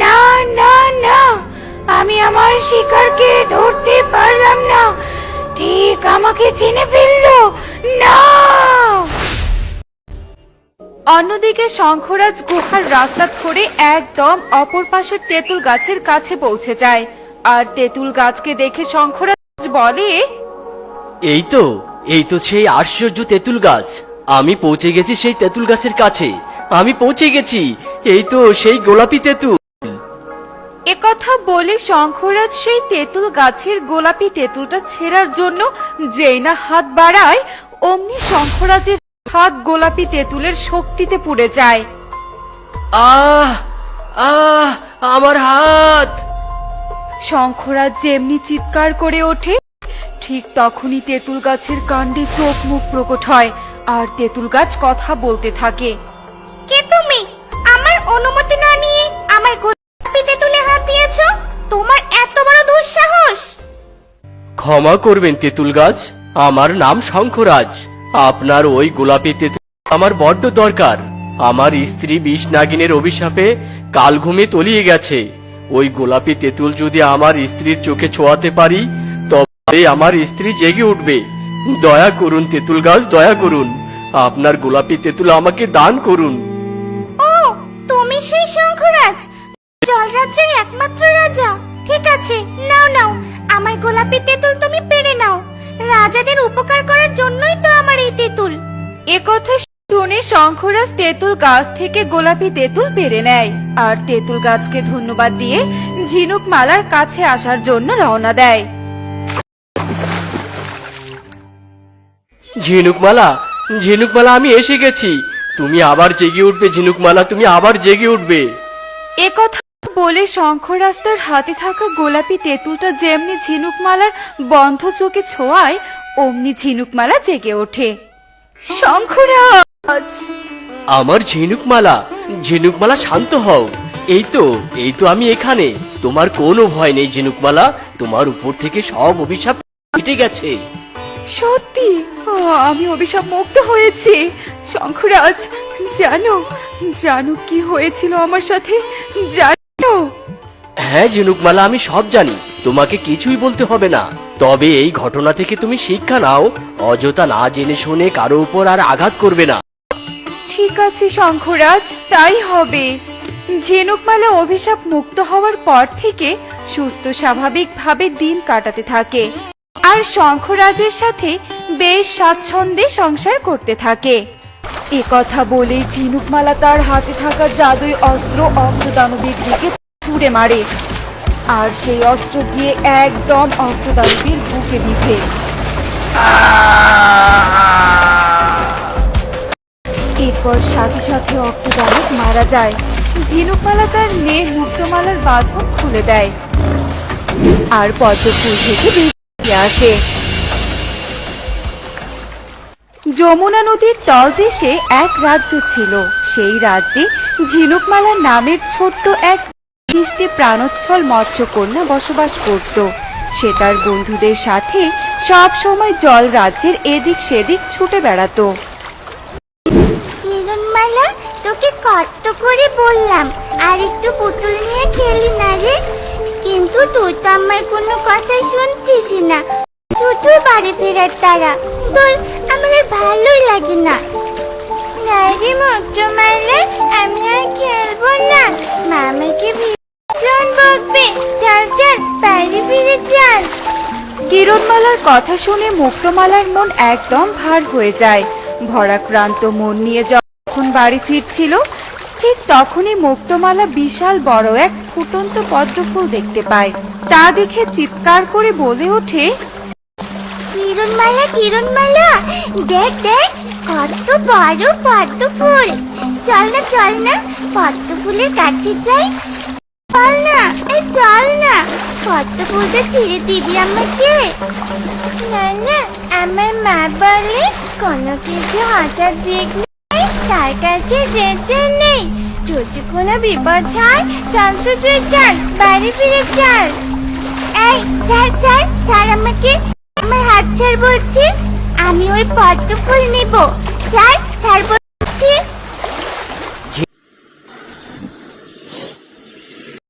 না না না। আমি আমার শিকারকে ধরতে পারলাম না। ঠিক আমাকে চিনে ফেলল। না। অন্যদিকে শঙ্খরাজ গুহার রাস্তা ধরে একদম অপর পাশের তেঁতুল গাছের কাছে পৌঁছে যায়। আর তেঁতুল গাছকে দেখে শঙ্খরাজ বলে এই তো এই তো সেই আশ্চর্য তেঁতুল গাছ। আমি পৌঁছে গেছি সেই তেঁতুল গাছের কাছে। আমি পৌঁছে গেছি। এই তো সেই গোলাপি তেঁতুল। একথা বলে শঙ্খরাজ সেই তেঁতুল গাছের গোলাপি তেঁতুলটা ছেঁড়ার জন্য যেই না হাত বাড়ায় অমনি শঙ্খরাজের হাত গোলাপি তেঁতুলের শক্তিতে পুড়ে যায়। আহ আহ আমার হাত! শঙ্খরাজ যেমনি চিৎকার করে ওঠে ঠিক তখনই তেঁতুল গাছের কাণ্ডে চোখ মুখ প্রকট হয় আর তেঁতুল গাছ কথা বলতে থাকে। কে ক্ষমা করবেন, তেঁতুল গাছ। আমার নাম শঙ্খরাজ। আপনার ওই গোলাপি তেঁতুল আমার বড্ড দরকার। আমার স্ত্রী বিষ নাগিনের অভিশাপে কাল ঘুমে তলিয়ে গেছে। ওই গোলাপি তেঁতুল যদি আমার স্ত্রীর চোখে ছোঁয়াতে পারি, তবে আমার স্ত্রী জেগে উঠবে। দয়া করুন, তেঁতুল গাছ, দয়া করুন। আপনার গোলাপি তেঁতুল আমাকে দান করুন। ও, তুমি সেই শঙ্খরাজ। জলরাজ্যের একমাত্র রাজা। ঠিক আছে, নাও নাও। গোলাপি তেঁতুল তুমি পেরে নাও। রাজাদের উপকার করার জন্যই তো আমার এই তেঁতুল। একথা শুনে শঙ্খরাজ তেঁতুল গাছ থেকে গোলাপি তেঁতুল পেরে নেয় আর তেঁতুল গাছকে ধন্যবাদ দিয়ে ঝিনুক মালার কাছে আসার জন্য রওনা দেয়। ঝিনুকমালা ঝিনুকমালা আমি এসে গেছি। তুমি আবার জেগে উঠবে ঝিনুকমালা তুমি আবার জেগে উঠবে। একথা বলে শঙ্খরাজ তার হাতে থাকা গোলাপি তেঁতুলটা যেমনি ঝিনুকমালার বন্ধ চোখে ছোঁয়ায় অমনি ঝিনুকমালা জেগে ওঠে। শঙ্খরাজ আমার ঝিনুকমালা ঝিনুকমালা শান্ত হও। এই তো এই তো আমি এখানে। তোমার কোনো ভয় নেই ঝিনুকমালা তোমার উপর থেকে সব অভিশাপ কেটে গেছে। সত্যি? আমি অভিশাপ মুক্ত হয়েছি। শঙ্খরাজ জানো জানো কি হয়েছিল আমার সাথে? জানো হ্যাঁ ঝিনুকমালা, আমি সব জানি। তোমাকে কিছুই বলতে হবে না। তবে এই ঘটনা থেকে তুমি শিক্ষা নাও। অযথা না জেনে শুনে কারও উপর আর আঘাত করবে না। ঠিক আছে, শঙ্খরাজ, তাই হবে। ঝিনুকমালা অভিশাপ মুক্ত হওয়ার পর থেকে সুস্থ স্বাভাবিকভাবে দিন কাটাতে থাকে। আর শঙ্খরাজের সাথে বেশ স্বাচ্ছন্দ্যে সংসার করতে থাকে। এ কথা বলে ঝিনুকমালা তার হাতে থাকা জাদুই অস্ত্র অস্ত্রদানবীর দিকে ছুড়ে মারে। আর সেই অস্ত্র দিয়ে একদম অস্ত্রদানবীর বুকে বিধে এরপর সাথে সাথে অক্টোদানব মারা যায়। ঝিনুকমালা তার মেয়ে মুক্তমালার বাঁধন খুলে দেয়। আর পদ্মফুল থেকে বেরিয়ে আসে। যমুনা নদীর তলদেশে এক রাজ্য ছিল। সেই রাজ্যে ঝিনুকমালা নামের ছোট্ট এক মিষ্টি প্রাণোচ্ছল মৎস্যকন্যা বসবাস করত। সে তার বন্ধুদের সাথে সব সময় জল রাজ্যের এদিক সেদিক ছুটে বেড়াতো। কিরণমালা তোকে কত করে বললাম, আর একটু পুতুল নিয়ে খেলি না রে। কিন্তু তুই তো আমার কোনো কথাই শুনছিস না। শুধু বাড়ি ফেরার তারা। তোর আমার ভালোই লাগে না। না রে মুক্তমালা আমি আর খেলব না। মামাকে বকবে চল চল বাড়ি ফিরে কিরণমালার কথা শুনে মুক্তমালার মন একদম ভার হয়ে যায়। ভরাক্রান্ত মন নিয়ে যখন বাড়ি ফিরছিল ঠিক তখনই মুক্তমালা বিশাল বড় এক ফুটন্ত পদ্মফুল দেখতে পায়। তা দেখে চিৎকার করে বলে ওঠে কিরণমালা কিরণমালা দেখ দেখ কত বড় পদ্ম ফুল চল না চল না পদ্ম ফুলের কাছে যাই। চল না, এই চল না। পদ্ম ফুলটা ছিঁড়ে দিবি আমাকে। না না, আমার মা বলে কোনো কিছু হঠাৎ দেখলে তার কাছে যেতে নেই। যদি কোনো বিপদ হয়, চল তো তুই চল, বাড়ি ফিরে চল। এই ছাড় ছাড় ছাড় আমাকে। আমার হাত ছাড় বলছি, আমি ওই পদ্ম ফুল নেব। ছাড় ছাড়